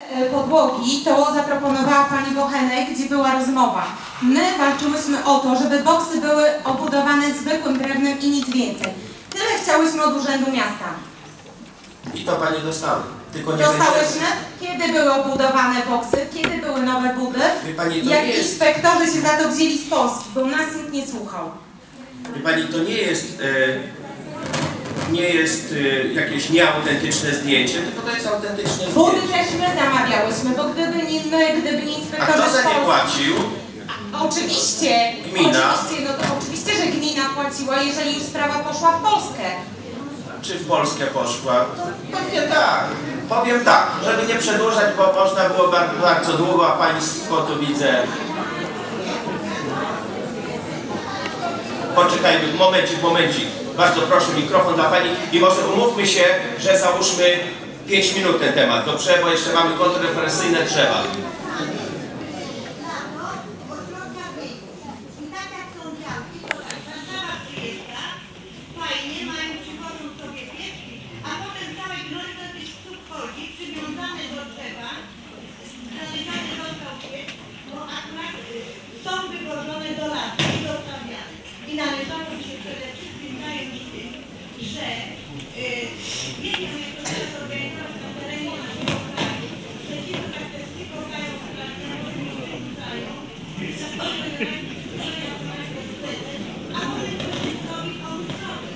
e, podłogi, to zaproponowała pani Bochenek, gdzie była rozmowa. My walczyłyśmy o to, żeby boksy były obudowane zwykłym drewnem i nic więcej. Tyle chciałyśmy od Urzędu Miasta. I to panie dostały. Tylko nie Dostałyśmy, kiedy były obudowane boksy, kiedy były nowe budy, pani, jak jest- inspektorzy się za to wzięli z Polski, bo nas nikt nie słuchał. Wie pani, to nie jest, e, nie jest e, jakieś nieautentyczne zdjęcie, tylko to jest autentyczne Budy zdjęcie. też my zamawiałyśmy, bo gdyby nie my, gdyby nie A inspektorzy kto za nie płacił? Oczywiście, Gmina. oczywiście, no to oczywiście, że gmina płaciła, jeżeli już sprawa poszła w Polskę. Czy w Polskę poszła? Pewnie tak. Powiem tak, żeby nie przedłużać, bo można było bardzo, bardzo długo, a państwo tu widzę. Poczekajmy, momencik, momencik. Bardzo proszę, mikrofon dla pani i może umówmy się, że załóżmy 5 minut ten temat, dobrze? Bo jeszcze mamy kontrowersyjne drzewa. ośrodka wiejskich. I tak jak są działki, to tak, Warszawa przyjeżdża, fajnie, mają, przychodzą sobie pieczki, a potem całe gnojce tych psów chodzi, przywiązane do drzewa, znaleziony został piec, bo akurat y, są wywożone do lasu i dostawiane. I należało się przede wszystkim zająć tym, że y, wiedzą, jak to na terenie naszego kraju, że ci, co tak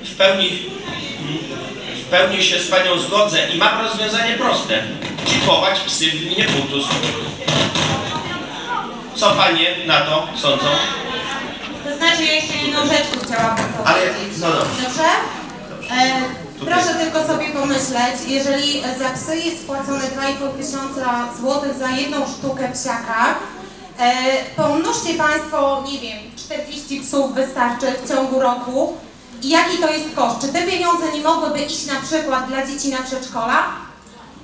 W pełni, w pełni się z panią zgodzę i mam rozwiązanie proste. Chipować psy w gminie Putus. Co panie na to sądzą? To znaczy, ja jeszcze jedną rzecz chciałabym Ale, powiedzieć. no dobrze. Dobrze? E, proszę tylko sobie pomyśleć, jeżeli za psy jest płacone 2,5 tysiąca złotych za jedną sztukę psiaka, e, pomnóżcie Państwo, nie wiem, 40 psów wystarczy w ciągu roku i jaki to jest koszt? Czy te pieniądze nie mogłyby iść na przykład dla dzieci na przedszkola?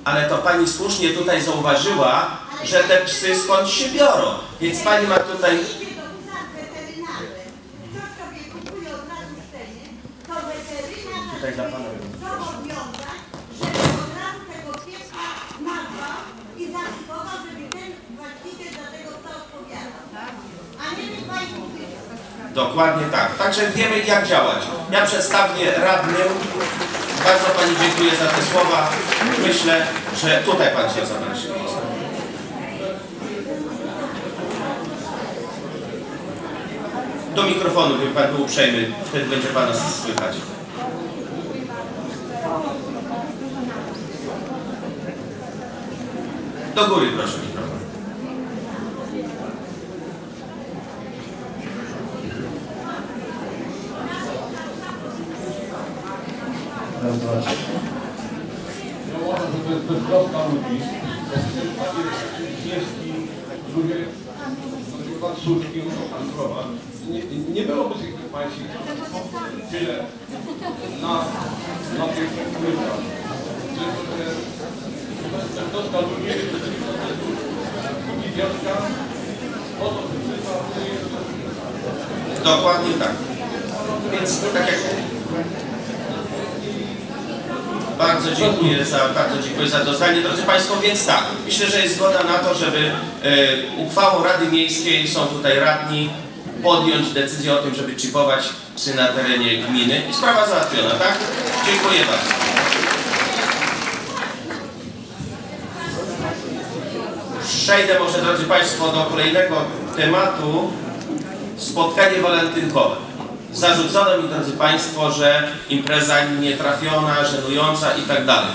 Ale to pani słusznie tutaj zauważyła, że te psy skąd się biorą. Więc pani ma tutaj... Idzie do psa weterynarny. Ktoś sobie kupuje od razu szczenie, to weterynarz Tutaj dla pana. zobowiązać, żeby od razu tego pieska nazwał i zatypował, żeby ten właściciel za tego psa odpowiadał. A nie że państwo wyjdzie. Dokładnie tak. Także wiemy jak działać. Ja przedstawię radnym. Bardzo pani dziękuję za te słowa. Myślę, że tutaj pan się zabrać. Do mikrofonu, gdyby pan był uprzejmy, wtedy będzie pana słychać. Do góry proszę mikrofon. Ja uważam, że to jest beztroska ludzi. Na przykład Surski, Androwa, nie, nie byłoby tych państw tyle na, na tych jest beztroska ludzi, idiotka, po to Dokładnie tak. Więc tak jak bardzo dziękuję za, bardzo dziękuję za to zdanie. Drodzy Państwo, więc tak, myślę, że jest zgoda na to, żeby e, uchwałą Rady Miejskiej, są tutaj radni, podjąć decyzję o tym, żeby chipować psy na terenie gminy i sprawa załatwiona, tak? Dziękuję bardzo. Przejdę może, drodzy Państwo, do kolejnego tematu. Spotkanie walentynkowe. Zarzucono mi, drodzy Państwo, że impreza nietrafiona, żenująca i tak dalej.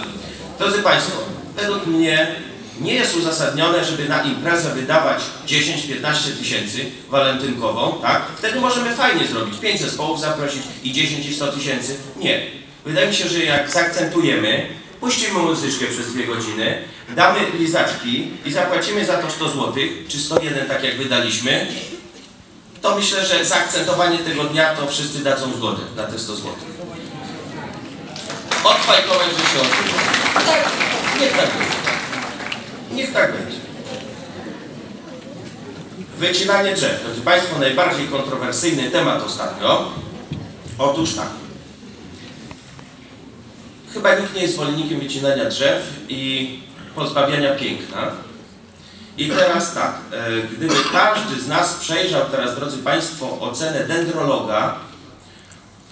Drodzy Państwo, według mnie nie jest uzasadnione, żeby na imprezę wydawać 10-15 tysięcy walentynkową, tak? Wtedy możemy fajnie zrobić, 5 zespołów zaprosić i 10 i 100 tysięcy. Nie. Wydaje mi się, że jak zaakcentujemy, puścimy muzyczkę przez dwie godziny, damy lizaczki i zapłacimy za to 100 zł, czy 101 tak jak wydaliśmy, to myślę, że zaakcentowanie tego dnia to wszyscy dadzą zgodę na te 100 zł. Odfajkować, że się odbyło. Tak, niech tak będzie. Niech tak będzie. Wycinanie drzew. Drodzy Państwo, najbardziej kontrowersyjny temat ostatnio. Otóż tak. Chyba nikt nie jest zwolennikiem wycinania drzew i pozbawiania piękna. I teraz tak, e, gdyby każdy z nas przejrzał teraz, drodzy Państwo, ocenę dendrologa,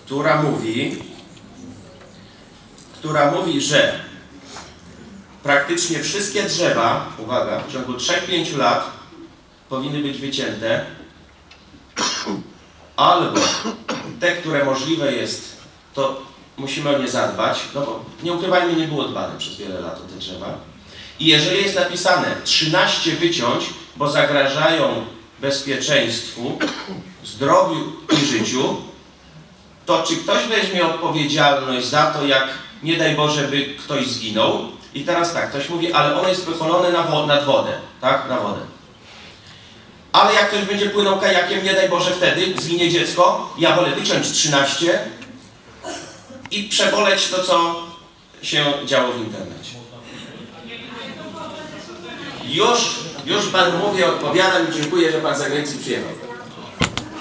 która mówi, która mówi, że praktycznie wszystkie drzewa, uwaga, w ciągu 3-5 lat powinny być wycięte, albo te, które możliwe jest, to musimy o nie zadbać, no bo nie ukrywajmy, nie było dbane przez wiele lat o te drzewa. I jeżeli jest napisane 13 wyciąć, bo zagrażają bezpieczeństwu, zdrowiu i życiu, to czy ktoś weźmie odpowiedzialność za to, jak nie daj Boże, by ktoś zginął? I teraz tak, ktoś mówi, ale ono jest wychylone na wo- nad wodę, tak? Na wodę. Ale jak ktoś będzie płynął kajakiem, nie daj Boże wtedy, zginie dziecko, ja wolę wyciąć 13 i przeboleć to, co się działo w internecie. Już, już Pan mówi, odpowiadam i dziękuję, że Pan z zagranicy przyjechał.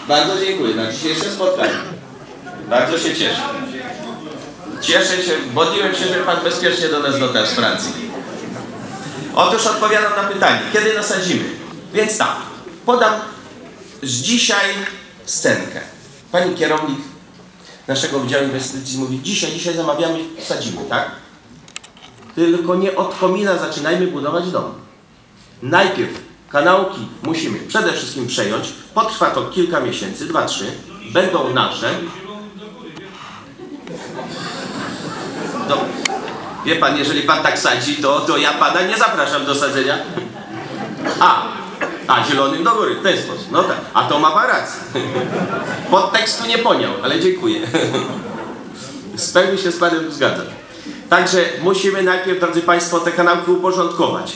Bardzo dziękuję na dzisiejsze spotkanie. Bardzo się cieszę. Cieszę się, modliłem się, żeby Pan bezpiecznie do nas dotarł z Francji. Otóż odpowiadam na pytanie, kiedy nasadzimy? Więc tak, podam z dzisiaj scenkę. Pani kierownik naszego Wydziału Inwestycji mówi, dzisiaj, dzisiaj zamawiamy, sadzimy, tak? Tylko nie od komina zaczynajmy budować dom. Najpierw kanałki musimy przede wszystkim przejąć. Potrwa to kilka miesięcy, dwa, trzy. Będą nasze. No, wie pan, jeżeli pan tak sadzi, to, to ja pana nie zapraszam do sadzenia. A, a zielonym do góry, w ten sposób. No tak, a to ma pan rację. Podtekstu nie poniał, ale dziękuję. Z pełni się z panem zgadzam. Także musimy najpierw, drodzy Państwo, te kanałki uporządkować.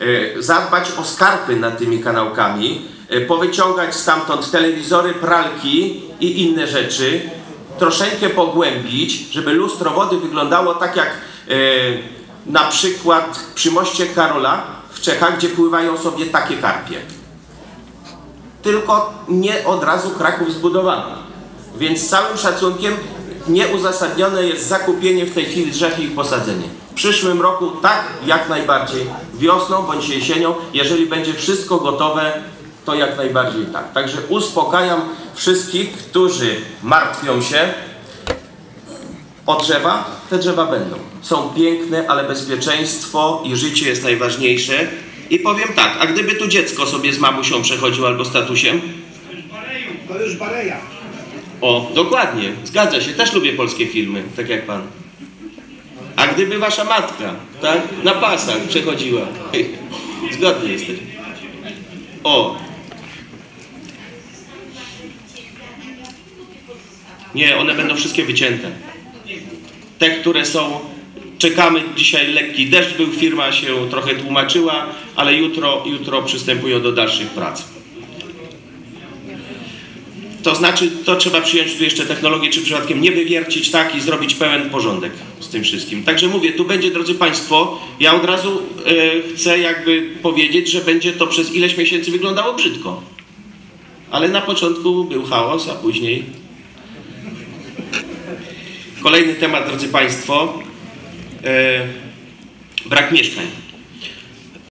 E, Zadbać o skarpy nad tymi kanałkami, e, powyciągać stamtąd telewizory, pralki i inne rzeczy, troszeczkę pogłębić, żeby lustro wody wyglądało tak jak e, na przykład przy moście Karola w Czechach, gdzie pływają sobie takie karpie tylko nie od razu Kraków zbudowano. Więc z całym szacunkiem nieuzasadnione jest zakupienie w tej chwili drzew i ich posadzenie. W przyszłym roku tak, jak najbardziej. Wiosną bądź jesienią, jeżeli będzie wszystko gotowe, to jak najbardziej tak. Także uspokajam wszystkich, którzy martwią się o drzewa. Te drzewa będą. Są piękne, ale bezpieczeństwo i życie jest najważniejsze. I powiem tak, a gdyby tu dziecko sobie z mamusią przechodziło albo z tatusiem, To już Bareja. o, dokładnie, zgadza się, też lubię polskie filmy, tak jak pan. A gdyby wasza matka, tak, na pasach przechodziła, zgodnie jesteś. O. Nie, one będą wszystkie wycięte. Te, które są, czekamy, dzisiaj lekki deszcz był, firma się trochę tłumaczyła, ale jutro, jutro przystępują do dalszych prac. To znaczy, to trzeba przyjąć tu jeszcze technologię, czy przypadkiem nie wywiercić tak i zrobić pełen porządek z tym wszystkim. Także mówię, tu będzie, drodzy Państwo, ja od razu e, chcę jakby powiedzieć, że będzie to przez ileś miesięcy wyglądało brzydko. Ale na początku był chaos, a później... Kolejny temat, drodzy Państwo, e, brak mieszkań.